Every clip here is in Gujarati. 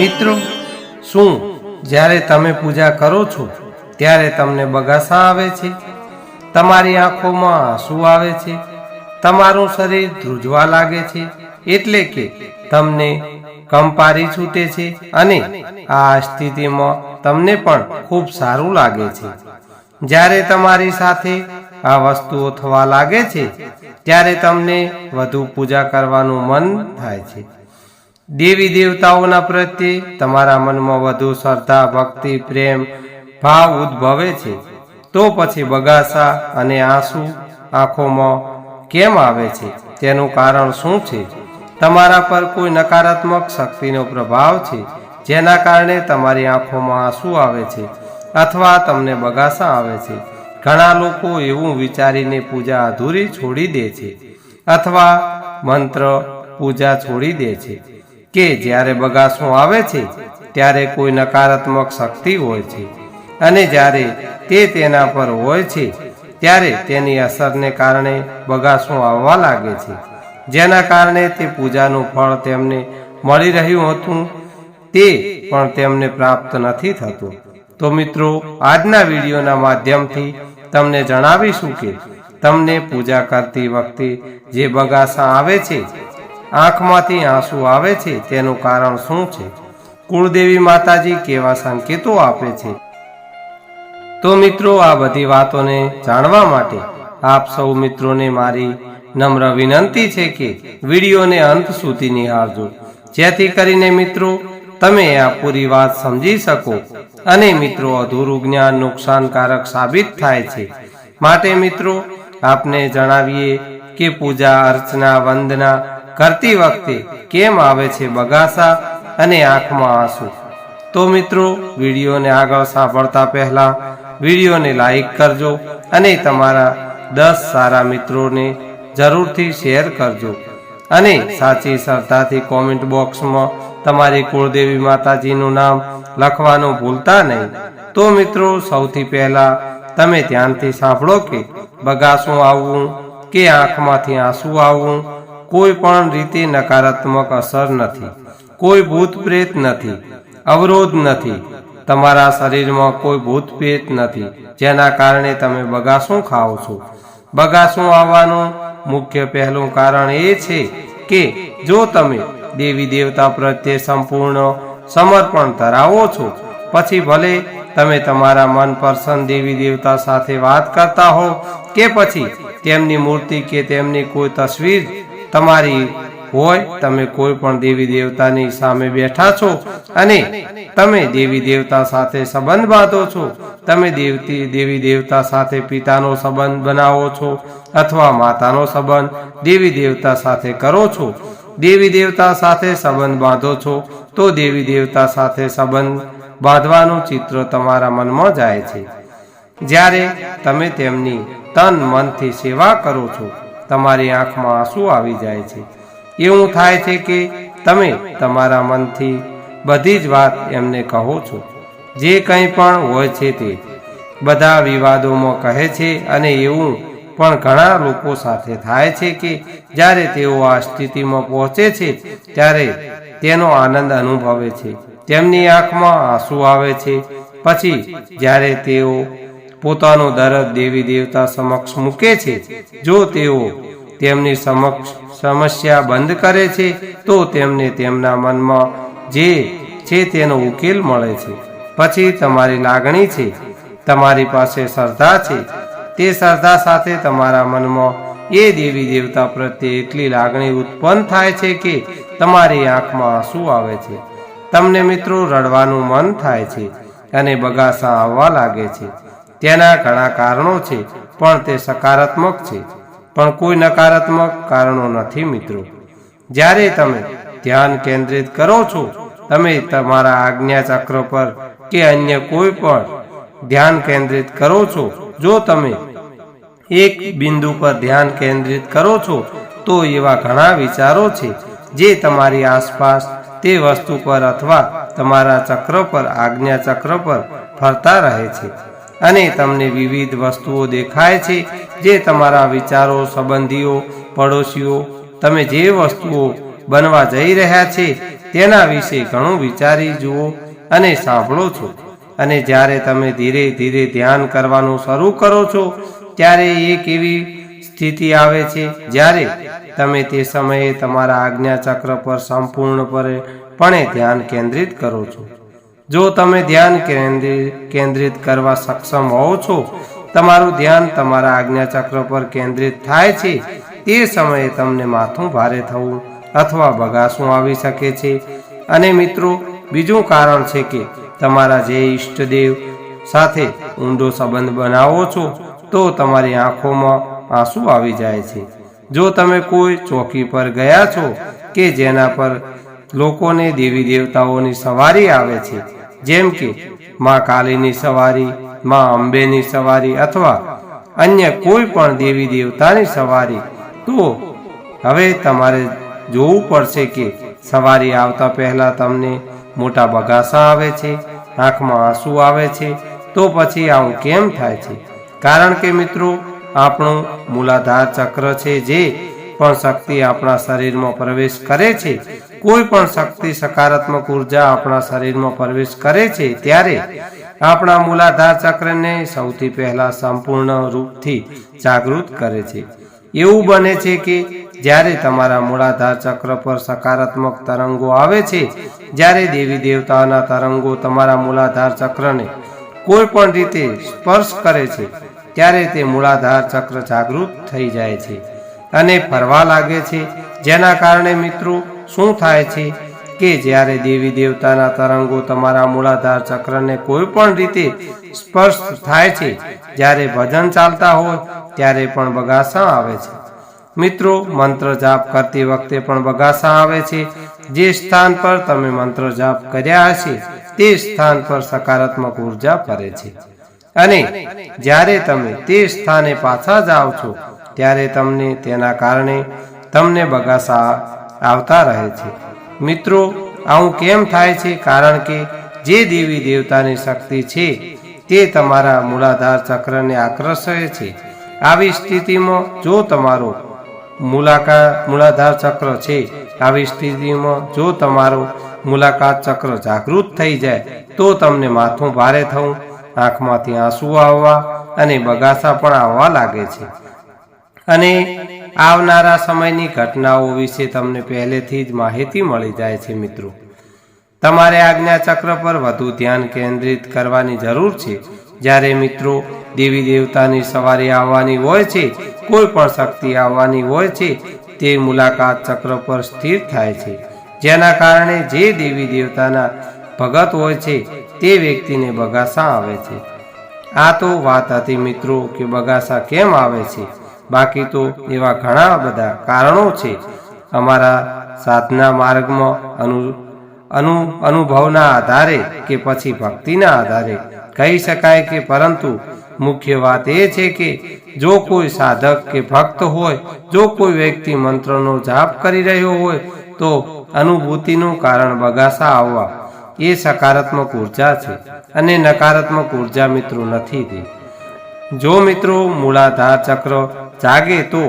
મિત્રો, શું જ્યારે તમે પૂજા કરો છો, ત્યારે તમને બગાસા આવે છે? તમારી આંખોમાં આંસુ આવે છે? તમારું શરીર ધ્રુજવા લાગે છે? એટલે કે તમને કંપારી છૂટે છે અને આ સ્થિતિમાં તમને પણ ખૂબ સારું લાગે છે. જ્યારે તમારી સાથે આ વસ્તુઓ થવા લાગે છે, ત્યારે તમને વધુ પૂજા કરવાનું મન થાય છે. દેવી દેવતાઓના પ્રત્યે તમારા મનમાં વધુ શ્રદ્ધા, ભક્તિ, પ્રેમ, ભાવ ઉદ્ભવે છે. તો પછી બગાસા અને આંસુ આંખોમાં કેમ આવે છે? તેનું કારણ શું છે? તમારા પર કોઈ નકારાત્મક શક્તિનો પ્રભાવ છે, જેના કારણે તમારી આંખોમાં આંસુ આવે છે અથવા તમને બગાસા આવે છે? ઘણા લોકો એવું વિચારીને પૂજા અધૂરી છોડી દે છે અથવા મંત્ર પૂજા છોડી દે છે. કે જ્યારે બગાસું આવે છે, ત્યારે કોઈ નકારાત્મક શક્તિ હોય છે. અને જ્યારે તે તેના પર હોય છે, ત્યારે તેની અસરને કારણે બગાસું આવવા લાગે છે. જેના કારણે તે પૂજાનું ફળ તેમને મળી રહ્યું હતું, તે પણ તેમને પ્રાપ્ત નથી થતું. તો મિત્રો, આજના વિડીયોના માધ્યમથી તમને જણાવીશું કે, તમને પૂજા કરતી વખતે જે બગાસા આવે છે આંખમાંથી આંસુ આવે છે, તેનું કારણ શું છે? કુળદેવી માતાજી કેવા સંકેતો આપે છે? તો મિત્રો, આ બધી વાતોને જાણવા માટે આપ સૌ મિત્રોને મારી નમ્ર વિનંતી છે કે વિડીયોને અંત સુધી નિહાળજો. જેથી કરીને મિત્રો, તમે આ પૂરી વાત સમજી શકો અને મિત્રો, અધૂરું જ્ઞાન નુકસાનકારક સાબિત થાય છે. માટે મિત્રો, આપને જણાવીએ કે પૂજા અર્ચના વંદના કરતી વખતે કેમ આવે છે બગાસા અને આંખમાં આંસુ? તો મિત્રો, વિડીયોને આગળ સાંભળતા પહેલા વિડીયોને લાઈક કરજો અને તમારા દસ સારા મિત્રોને જરૂરથી શેર કરજો. અને સાચી સરતાથી કોમેન્ટ બોક્સમાં તમારી કુળદેવી માતાજીનું નામ લખવાનું ભૂલતા નહીં. તો મિત્રો, સૌથી પહેલા તમે ધ્યાનથી સાંભળો કે બગાસું આવવું કે આંખમાંથી આંસુ આવવું કોઈ પણ રીતે નકારાત્મક અસર નથી. કોઈ ભૂત પ્રેત નથી. અવરોધ નથી. તમારા શરીરમાં કોઈ ભૂત પ્રેત નથી. જેના કારણે તમે બગાસું ખાઓ છો. બગાસું આવવાનું મુખ્ય પહેલું કારણ એ છે કે જો તમે દેવી દેવતા પ્રત્યે સંપૂર્ણ સમર્પણ ધરાવો છો, પછી ભલે તમે તમારા મનપસંદ દેવી દેવતા સાથે વાત કરતા હો કે પછી તેમની મૂર્તિ કે તેમની કોઈ તસવીર તમારી હોય તમે કોઈ પણ દેવી દેવતાની સામે બેઠા છો અને તમે દેવી દેવતા સાથે સંબંધ બાંધો છો, તમે દેવતી દેવી દેવતા સાથે પિતાનો સંબંધ બનાવો છો અથવા માતાનો સંબંધ દેવી દેવતા સાથે કરો છો, દેવી દેવતા સાથે સંબંધ બાંધો છો, તો દેવી દેવતા સાથે સંબંધ બાંધવાનું ચિત્ર તમારા મનમાં જાય છે. જ્યારે તમે તેમની તન મનથી સેવા કરો છો તમારી આંખમાં આંસુ આવી જાય છે. એવું થાય છે કે તમે તમારા મનથી બધી જ વાત એમને કહો છો. જે કંઈ પણ હોય છે તે. બધા વિવાદોમાં કહે છે અને એવું પણ ઘણા લોકો સાથે થાય છે કે જ્યારે તેઓ આ સ્થિતિમાં પહોંચે છે, ત્યારે તેનો આનંદ અનુભવે છે. તેમની આંખમાં આંસુ આવે છે. પછી જ્યારે તેઓ પોતાનો દરદ દેવી દેવતા સમક્ષ મૂકે છે. જો તેઓ તેમની સમક્ષ સમસ્યા બંધ કરે છે, તો તેમને તેમના મનમાં જે છે તેનો ઉકેલ મળે છે. પછી તમારી લાગણી છે, તમારી પાસે શ્રદ્ધા છે, તે શ્રદ્ધા સાથે તમારા મનમાં એ દેવી દેવતા પ્રત્યે એટલી લાગણી ઉત્પન્ન થાય છે કે તમારી આંખમાં આંસુ આવે છે. તમને મિત્રો રડવાનું મન થાય છે અને બગાસા આવવા લાગે છે. તેના ઘણા કારણો છે, પણ તે સકારાત્મક છે. પણ કોઈ નકારાત્મક કારણો નથી મિત્રો. જ્યારે તમે ધ્યાન કેન્દ્રિત કરો છો, તમે તમારા આજ્ઞા ચક્ર પર કે અન્ય કોઈ પણ ધ્યાન કેન્દ્રિત કરો છો, જો તમે એક બિંદુ પર ધ્યાન કેન્દ્રિત કરો છો, તો એવા ઘણા વિચારો છે, જે તમારી આસપાસ તે વસ્તુ પર અથવા તમારા ચક્ર પર, આજ્ઞા ચક્ર પર ફરતા રહે છે. અને તમને વિવિધ વસ્તુઓ દેખાય છે જે તમારા વિચારો, સંબંધીઓ, પડોશીઓ, તમે જે વસ્તુઓ બનવા જઈ રહ્યા છે તેના વિશે ઘણું વિચારી જુઓ અને સાંભળો છો. અને જ્યારે તમે ધીરે ધીરે ધ્યાન કરવાનું શરૂ કરો છો, ત્યારે એક એવી સ્થિતિ આવે છે જ્યારે તમે તે સમયે તમારા આજ્ઞા ચક્ર પર સંપૂર્ણપણે ધ્યાન કેન્દ્રિત કરો છો. જો તમે ધ્યાન કેન્દ્રિ- કેન્દ્રિત કરવા સક્ષમ હોવ છો, તમારું ધ્યાન તમારા આજ્ઞાચક્ર પર કેન્દ્રિત થાય છે, તે સમયે તમને માથું ભારે થવું અથવા બગાસું આવી શકે છે. અને મિત્રો, બીજું કારણ છે કે તમારા જે ઈષ્ટદેવ સાથે ઊંડો સંબંધ બનાવો છો, તો તમારી આંખોમાં આંસુ આવી જાય છે. જો તમે કોઈ ચોકી પર ગયા છો કે જેના પર લોકોને દેવી દેવતાઓની સવારી આવે છે જેમ કે માં કાલીની સવારી, માં અંબેની સવારી અથવા અન્ય કોઈ પણ દેવી દેવતાની સવારી. તો હવે તમારે જોવું પડશે કે સવારી આવતા પહેલા તમને મોટા બગાસા આવે છે, આંખમાં આંસુ આવે છે, તો પછી આવું કેમ થાય છે? કારણ કે મિત્રો, આપણું મૂલાધાર ચક્ર છે જે પણ શક્તિ આપણા શરીરમાં પ્રવેશ કરે છે. કોઈ પણ શક્તિ સકારાત્મક ઊર્જા આપણા શરીરમાં પ્રવેશ કરે છે ત્યારે આપણા મૂલાધાર ચક્રને સૌથી પહેલા સંપૂર્ણ રૂપથી જાગૃત કરે છે. એવું બને છે કે જ્યારે તમારા મૂળાધાર ચક્ર પર સકારાત્મક તરંગો આવે છે, જ્યારે દેવી દેવતાઓના તરંગો તમારા મૂળાધાર ચક્રને કોઈ પણ રીતે સ્પર્શ કરે છે, ત્યારે તે મૂળાધાર ચક્ર જાગૃત થઈ જાય છે. અને ફરવા લાગે છે. જેના કારણે મિત્રો, શું થાય છે કે જ્યારે દેવી દેવતાના તરંગો તમારા મૂળાધાર ચક્રને કોઈ પણ રીતે સ્પર્શ થાય છે, જ્યારે ભજન ચાલતા હોય, ત્યારે પણ બગાસા આવે છે. મિત્રો, મંત્ર જાપ કરતી વખતે પણ બગાસા આવે છે. જે સ્થાન પર તમે મંત્ર જાપ કર્યા હશે, તે સ્થાન પર સકારાત્મક ઊર્જા ફરે છે. અને જ્યારે તમે તે સ્થાને પાછા જાઓ છો ત્યારે તમને તેના કારણે તમને બગાસા આવતા રહે છે. મિત્રો, આવું કેમ થાય છે? કારણ કે જે દેવી દેવતાની શક્તિ છે, તે તમારા મૂલાધાર ચક્રને આકર્ષે છે. આવી સ્થિતિમાં જો તમારો મુલાકાત મૂલાધાર ચક્ર છે, આવી સ્થિતિમાં જો તમારો મુલાકાત ચક્ર જાગૃત થઈ જાય, તો તમને માથું ભારે થવું, આંખમાંથી આંસુ આવવા અને બગાસા પણ આવવા લાગે છે. અને આવનારા સમયની ઘટનાઓ વિશે તમને પહેલેથી જ માહિતી મળી જાય છે, મિત્રો. તમારે આજ્ઞા ચક્ર પર વધુ ધ્યાન કેન્દ્રિત કરવાની જરૂર છે. જ્યારે મિત્રો દેવી દેવતાની સવારી આવવાની હોય છે, કોઈ પણ શક્તિ આવવાની હોય છે, તે મુલાકાત ચક્ર પર સ્થિર થાય છે. જેના કારણે જે દેવી દેવતાના ભગત હોય છે, તે વ્યક્તિને બગાસા આવે છે. આ તો વાત હતી મિત્રો કે બગાસા કેમ આવે છે? બાકી તો એવા ઘણા બધા કારણો છે. અમારા સાધના માર્ગમાં અનુ અનુ, અનુભવના આધારે કે પછી ભક્તિના આધારે કહી શકાય કે પરંતુ મુખ્ય વાત એ છે કે જો કોઈ સાધક કે ભક્ત હોય, જો કોઈ વ્યક્તિ મંત્રનો જાપ કરી રહ્યો હોય, તો અનુભૂતિનું કારણ બગાસા આવવા એ સકારાત્મક ઊર્જા છે અને નકારાત્મક ઊર્જા મિત્રો નથી તે જો મિત્રો મૂળાધાર ચક્ર જાગે તો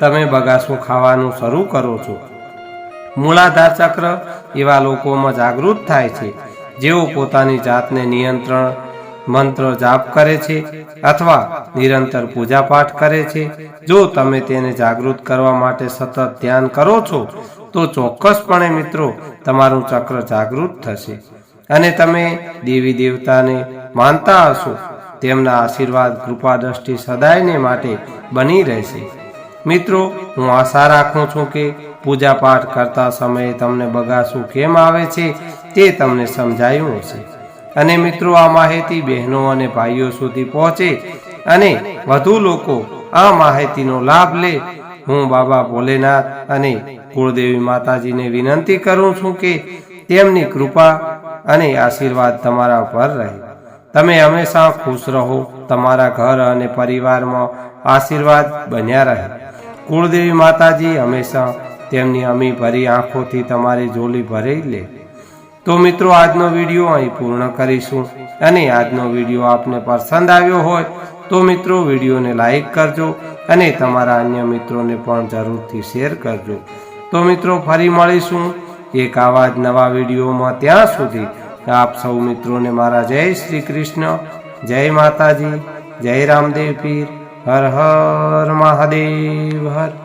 તમે બગાસું ખાવાનું શરૂ કરો છો. મૂળાધાર ચક્ર એવા લોકોમાં જાગૃત થાય છે, જેઓ પોતાની જાતને નિયંત્રણ, મંત્ર જાપ કરે છે અથવા નિરંતર પૂજાપાઠ કરે છે. જો તમે તેને જાગૃત કરવા માટે સતત ધ્યાન કરો છો, તો ચોક્કસપણે મિત્રો તમારું ચક્ર જાગૃત થશે. અને તમે દેવી દેવતાને માનતા હશો. તેમના આશીર્વાદ, કૃપા, દ્રષ્ટિ સદાયને માટે બની રહેશે. મિત્રો, હું આશા રાખું છું કે પૂજા પાઠ કરતા સમયે તમને બગાસું કેમ આવે છે તે તમને સમજાયું હશે. અને મિત્રો, આ માહિતી બહેનો અને ભાઈઓ સુધી પહોંચે અને વધુ લોકો આ માહિતીનો લાભ લે, હું બાબા ભોલેનાથ અને કુળદેવી માતાજીને વિનંતી કરું છું કે તેમની કૃપા અને આશીર્વાદ તમારા પર રહે. તમે હંમેશા ખુશ રહો, તમારા ઘર અને પરિવારમાં આશીર્વાદ બન્યા રહે. કુળદેવી માતાજી હંમેશા તેમની અમી ભરી આંખોથી તમારી જોલી ભરી લે. તો મિત્રો, આજનો વીડિયો અહીં પૂર્ણ કરીશું અને આજનો વીડિયો આપને પસંદ આવ્યો હોય તો મિત્રો, વિડીયોને લાઈક કરજો અને તમારા અન્ય મિત્રોને પણ જરૂરથી શેર કરજો. તો મિત્રો, ફરી મળીશું એક આવા જ નવા વિડીયોમાં. ત્યાં સુધી આપ સૌ મિત્રોને મારા જય શ્રી કૃષ્ણ, જય માતાજી, જય રામદેવ પીર, હર હર મહાદેવ, હર